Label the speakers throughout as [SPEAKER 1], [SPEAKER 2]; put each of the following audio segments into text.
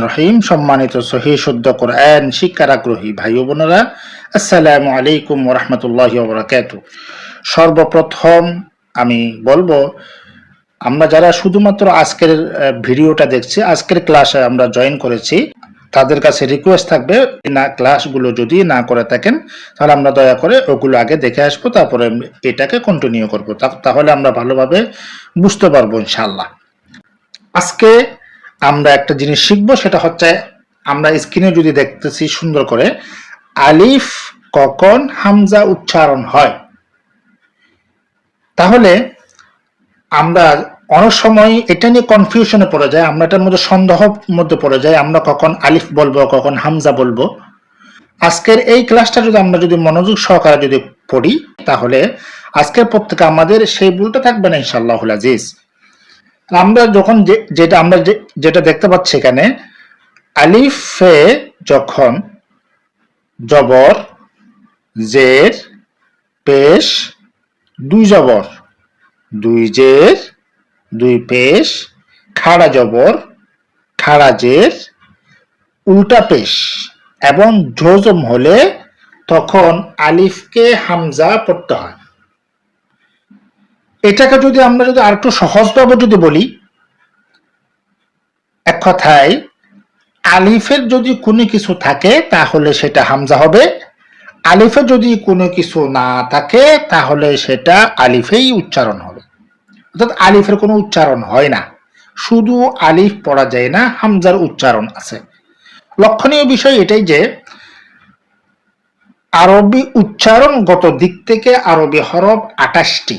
[SPEAKER 1] রহিম। সম্মানিত সহি, শুদ্ধ শিক্ষার আগ্রহী ভাই বোনেরা আলাইকুম সর্বপ্রথম আমি বলব, আমরা যারা শুধুমাত্র আজকের ভিডিওটা দেখছি, আজকের ক্লাসে আমরা জয়েন করেছি, তাদের কাছে রিকোয়েস্ট থাকবে, না, ক্লাসগুলো যদি না করে থাকেন, তাহলে আমরা দয়া করে ওগুলো আগে দেখে আসব, তারপরে এটাকে কন্টিনিউ করব। তাহলে আমরা ভালোভাবে বুঝতে পারব ইনশাল্লাহ আজকে আমরা একটা জিনিস শিখব, সেটা হচ্ছে আমরা স্ক্রিনে যদি দেখতেছি সুন্দর করে, আলিফ কখন হামজা উচ্চারণ হয়। তাহলে আমরা অনেক সময় এটা নিয়ে কনফিউশনে পড়ে যায় আমরা এটার মধ্যে সন্দেহ মধ্যে পড়ে যাই, আমরা কখন আলিফ বলব, কখন হামজা বলব। আজকের এই ক্লাসটা যদি আমরা যদি মনোযোগ সহকারে যদি পড়ি, তাহলে আজকের প্রত্যেকে আমাদের সেই ভুলটা থাকবে না ইনশাল্লাহ আজিজ। আমরা যখন যেটা আমরা যেটা দেখতে পাচ্ছি এখানে, আলিফে যখন জবর, জের, পেশ, দুই জবর, দুই জের, দুই পেশ, খাড়া জবর, খাড়া জের, উল্টা পেশ এবং জজম হলে তখন আলিফকে হামজা পড়তে হয়। এটাকে যদি আমরা যদি আরেকটু সহজভাবে যদি বলি, এক কথায় আলিফের যদি কোনো কিছু থাকে, তাহলে সেটা হামজা হবে। আলিফে যদি কোনো কিছু না থাকে, তাহলে সেটা আলিফেই উচ্চারণ হবে। অর্থাৎ আলিফের কোনো উচ্চারণ হয় না। শুধু আলিফ পড়া যায় না, হামজার উচ্চারণ আছে। লক্ষণীয় বিষয় এটাই যে, আরবি উচ্চারণগত দিক থেকে আরবি হরফ আটাশটি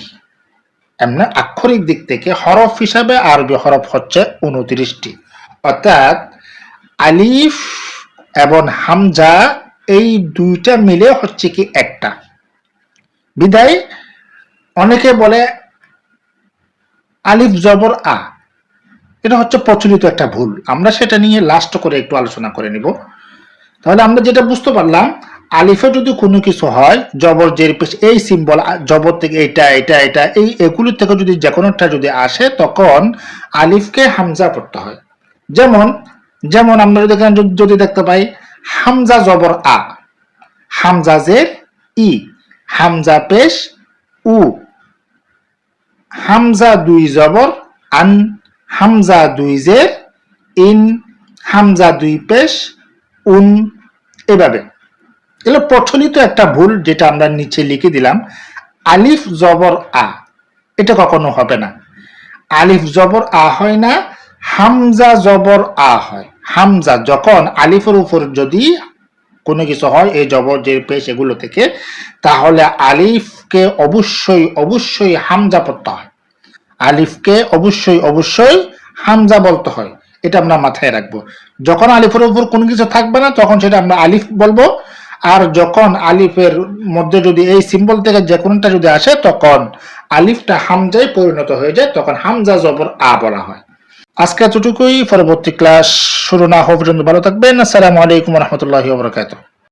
[SPEAKER 1] এমনি আক্ষরিক দিক থেকে হরফ হিসাবে আরবি হরফ হচ্ছে উনত্রিশটি অর্থাৎ আলিফ এবং হামজা এই দুইটা মিলে হচ্ছে কি একটা। বিদায়, অনেকে বলে আলিফ জবর আ। এটা হচ্ছে প্রচলিত একটা ভুল। আমরা সেটা নিয়ে লাস্ট করে একটু আলোচনা করে নিব। তাহলে আমরা যেটা বুঝতে পারলাম আলিফে যদি কোনো কিছু হয়, জবর জের পেশ এই সিম্বল জবর থেকে এটা এটা এটা, এই এগুলোর থেকে যদি যে কোনোটা যদি আসে, তখন আলিফকে হামজা পড়তে হয়। যেমন যেমন আমরা যদি- যদি দেখতে পাই, হামজা জবর আ, হামজা জের ই, হামজা পেশ উ, হামজা দুই জবর আন, হামজা দুই জের ইন, হামজা দুই পেশ উন, এভাবে। এগুলো প্রচলিত একটা ভুল যেটা আমরা নিচে লিখে দিলাম, আলিফ জবর আ। এটা কখনো হবে না। আলিফ জবর আ হয় না, হামজা জবর আ হয়। হামজা যখন আলিফের উপর যদি কোনো কিছু হয়, এই জবর যে পেশ এগুলো থেকে, তাহলে আলিফকে অবশ্যই অবশ্যই হামজা পড়তে হয়। আলিফকে অবশ্যই অবশ্যই হামজা বলতে হয়। এটা আমরা মাথায় রাখব। যখন আলিফের উপর কোনো কিছু থাকবে না, তখন সেটা আমরা আলিফ বলব। আর যখন আলিফের মধ্যে যদি এই সিম্বল থেকে যে কোনটা যদি আসে, তখন আলিফটা হামজায় পরিণত হয়ে যায়, তখন হামজা জবর আ বলা হয়। আজকে এতটুকুই, পরবর্তী ক্লাস শুরু না হওয়া পর্যন্ত ভালো থাকবেন। আসসালামু আলাইকুম রহমতুল্লাহ বরকাত